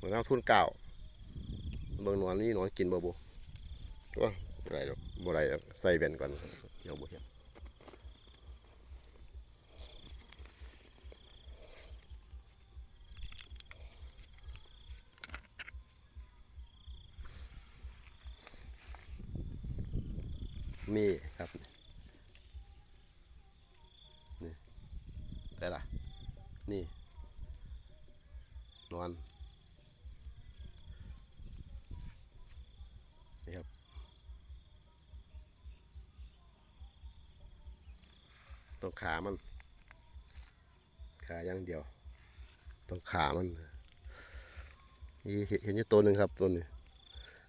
เหมือนเอาทุนเก่าเบิ่งนอนนี่นอนกินบ่บุก็บ่ได้ดอกบ่ได้ดอกใส่แว่นก่อนเดี๋ยวบ่เห็นมีครับนี่ได้ละนี่นอน นี่ครับตรงขามัน ขาอย่างเดียวตรงขามันนี่เห็นเห็นอยู่ตัวหนึ่งครับตัวนี้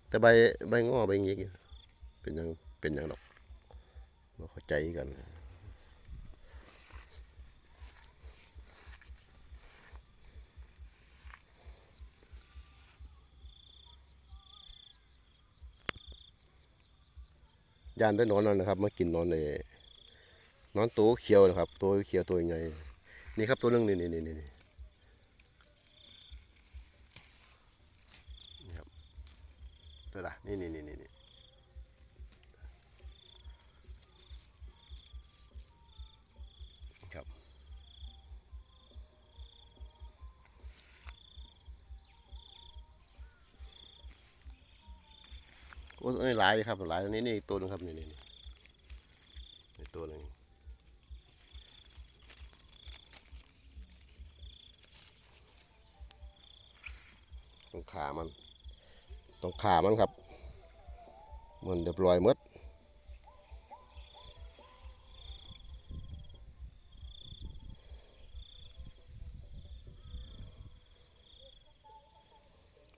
แต่ใบใบงอใบงี้เป็นยังเป็นยังดอกเราเข้าใจกัน ยานได้นอนนั่นนะครับ มากินนอนในนอนตัวเขียวนะครับ ตัวเขียวตัวใหญ่นี่ครับตัวนึงนี่นี่นี่นี่นี่ครับตัวละนี่นี่นี่นี่ โอ้ยหลายครับหลายนี่นี่อีกตัวหนึงครับนี่นี่นี่ตัวหนึงตรงขามันตรงขามันครับมันเรียบรอยมด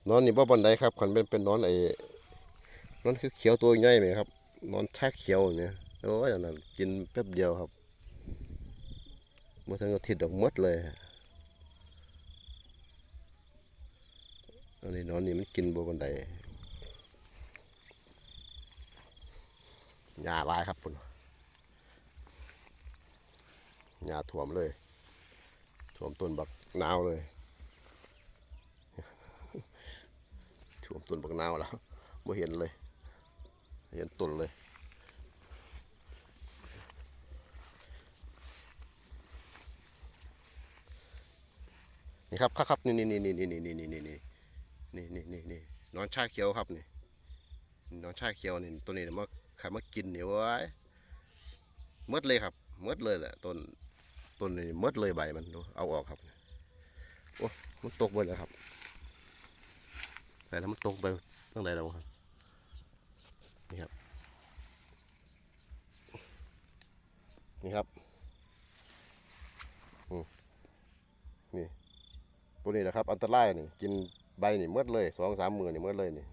นอนนี่บ่บันไดครับขันเป็นเป็นนอนไอ นอนคือเขียวตัวใหญ่ไหมครับ นอนชาเขียวเนี่ยโอ้ยอันนั้นกินแป๊บเดียวครับเมื่อทั้งอาทิตย์ดอกมดเลยอันนี้นอนนี่มันกินบนบันไดหญ้าลายครับคุณหญ้าท่วมเลยท่วมต้นบักนาวเลยท่วมต้นบักนาวแล้วไม่เห็นเลย เห็นต้นเลย นี่ครับครับครับนี่นี่นี่นี่นี่นี่นี่นี่นี่นี่นี่นี่นี่นอนชาเขียวครับนี่นอนชาเขียวนี่ตัวนี้มาใครมากินเนี่เว้ยมดเลยครับหมดเลยแหละต้นต้นนี้หมดเลยใบมันดูเอาออกครับโอ้มันตกไปแล้วครับแต่แล้วมันตกไปตั้งแต่แล้วครับนี่ครับ นี่ครับอืมนี่ตัวนี้แหละครับ อันตรายนี่กินใบนี่เมืดเลยสองสามมือนี่เมืดเลยนี่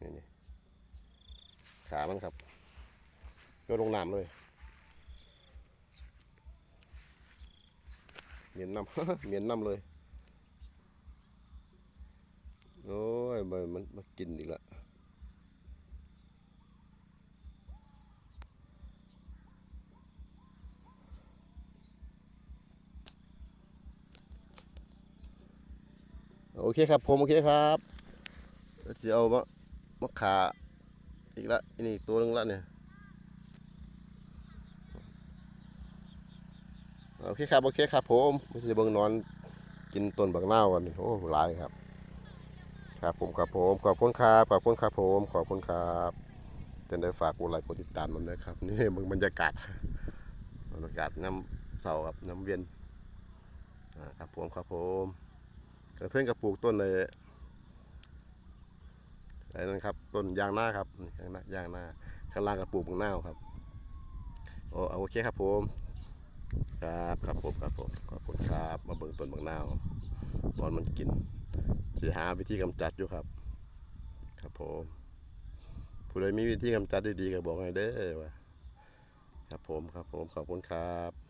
นี่นี่ขามันครับโยนลงน้ำเลยเหมียนน้ำเหมียนน้ำเลยโอ้ยมันมากินอีกละ โอเคครับ ผมโอเคครับจะเอามะมะขาอีกละอันนี่ตัวนึงละเนี่ยโอเคครับโอเคครับผมไม่ใช่เบิ่งนอนกินต้นบักนาวกันนี่โอ้หลายครับ ครับผมครับผมขอบคุณครับขอบคุณครับผมขอบคุณครับจะได้ฝากกดไลค์กดติดตามมันนะครับนี่มึงบรรยากาศบรรยากาศน้ำเสาครับน้ำเวียนครับผมครับผม กระเทือนกับปลูกต้นเลยอะไรนั่นครับ ต้นยางหน้าครับยางหน้ายางหน้าข้างล่างกับปลูกบักนาวครับโอ้เอาโอเคครับผมครับครับผมครับผมขอบคุณครับมาเบิ่งต้นบักนาวตอนมันกินสิหาวิธีกำจัดอยู่ครับ ครับผมผู้ใดมีวิธีกำจัดดีๆก็บอกให้เด้อว่าครับผมครับผมขอบคุณครับ